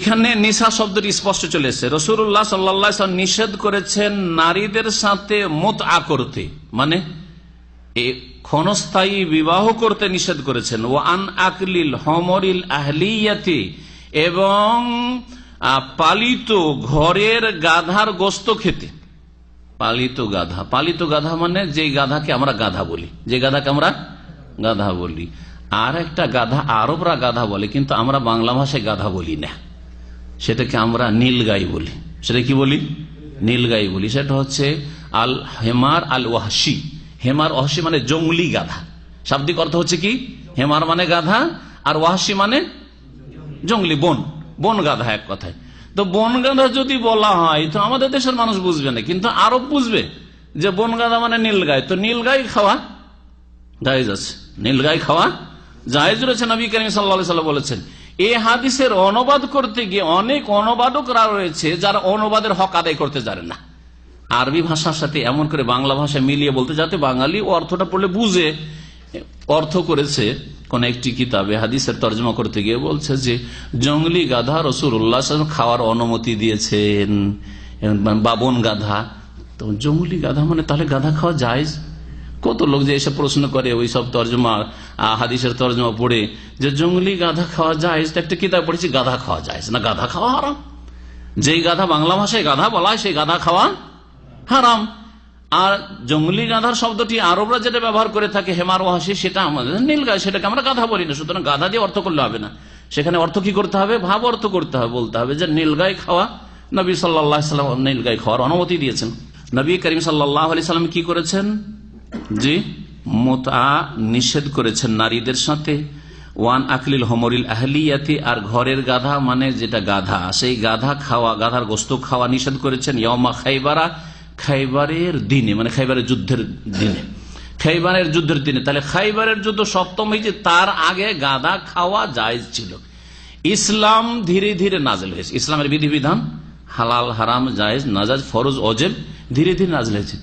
এখানে নিশা শব্দটি স্পষ্ট চলে এসেছে। রসুল্লাহ সাল্লা নিষেধ করেছেন নারীদের সাথে মত করতে। মানে ক্ষণস্থায়ী বিবাহ করতে নিষেধ করেছেন। ও আন আকলিল হমরিল আহলিয়াতি, এবং পালিত ঘরের গাধার গোস্ত খেতে। পালিত গাধা। পালিত গাধা মানে যে গাধাকে আমরা গাধা বলি। যে গাধাকে আমরা গাধা বলি। আর একটা গাধা আরবরা গাধা বলে, কিন্তু আমরা বাংলা ভাষায় গাধা বলি না। সেটাকে আমরা নীলগাই বলি। সেটা কি বলি? নীলগাই বলি। সেটা হচ্ছে আল হেমার আল ওয়াহসি হেমার ওয়াহসি মানে জঙ্গলি গাধা। শাব্দিক অর্থ হচ্ছে কি? হেমার মানে গাধা আর ওয়াহসি মানে জঙ্গলি, বন। বন গাধা এক কথায়। তো বন গাধা যদি বলা হয়, তো আমাদের দেশের মানুষ বুঝবে না। কিন্তু আরব বুঝবে যে বন গাধা মানে নীলগাই। তো নীলগাই খাওয়া জায়েজ আছে। নীলগাই খাওয়া জায়েজ রয়েছে। নবী করিম সাল্লা সাল্লাম বলেছেন এই হাদিসের অনুবাদ করতে গিয়ে অনেক অনুবাদকরা রয়েছে যারা অনুবাদের হক আদায় করতে জানে না। আরবি ভাষার সাথে এমন করে বাংলা ভাষা মিলিয়ে বলতে যাতে বাঙালি অর্থটা পড়লে বুঝে। অর্থ করেছে কোন একটি কিতাবে হাদিসের তর্জমা করতে গিয়ে বলছে যে, জঙ্গলি গাধা রসুর উল্লাহ খাওয়ার অনুমতি দিয়েছেন। বাবন গাধা। তো জঙ্গলি গাধা মানে তাহলে গাধা খাওয়া যায় কত লোক যে এসে প্রশ্ন করে, ওই সব তর্জমা হাদিসের তর্জমা পড়ে যে জঙ্গলি গাধা খাওয়া যায় একটা কিতাব পড়েছি, গাধা খাওয়া যায়। না, গাধা খাওয়া হারাম। যেই গাধা বাংলা ভাষায় গাধা বলা হয় সেই গাধা খাওয়া হারাম। আর জঙ্গলি গাধার শব্দটি আরবরা যেটা ব্যবহার করে থাকে, হেমার ওয়াসি সেটা আমাদের নীলগায় সেটাকে আমরা গাধা বলি না। সুতরাং গাধা দিয়ে অর্থ করলে হবে না। সেখানে অর্থ কি করতে হবে? ভাব অর্থ করতে হবে, বলতে হবে যে নীলগাই খাওয়া। নবী সাল্লাহ সাল্লাম নীলগাই খাওয়ার অনুমতি দিয়েছেন। নবী করিম সাল্লাহ আলি সাল্লাম কি করেছেন? জি মোতা নিষেধ করেছেন নারীদের সাথে। ওয়ান আকলিল হমরিল আহলিয়াতি, আর ঘরের গাধা মানে যেটা গাধা, সেই গাধা খাওয়া, গাধার গোস্ত খাওয়া নিষেধ করেছেন ইয়মা খাইবারা, খাইবারের দিনে মানে খাইবারের যুদ্ধের দিনে। খাইবারের যুদ্ধের দিনে, তাহলে খাইবারের যুদ্ধ সপ্তম হয়েছে তার আগে গাধা খাওয়া জায়েজ ছিল। ইসলাম ধীরে ধীরে নাজেল হয়েছে। ইসলামের বিধিবিধান হালাল, হারাম, জায়েজ নাজাজ ফরজ, অজেব, ধীরে ধীরে নাজেল হয়েছে।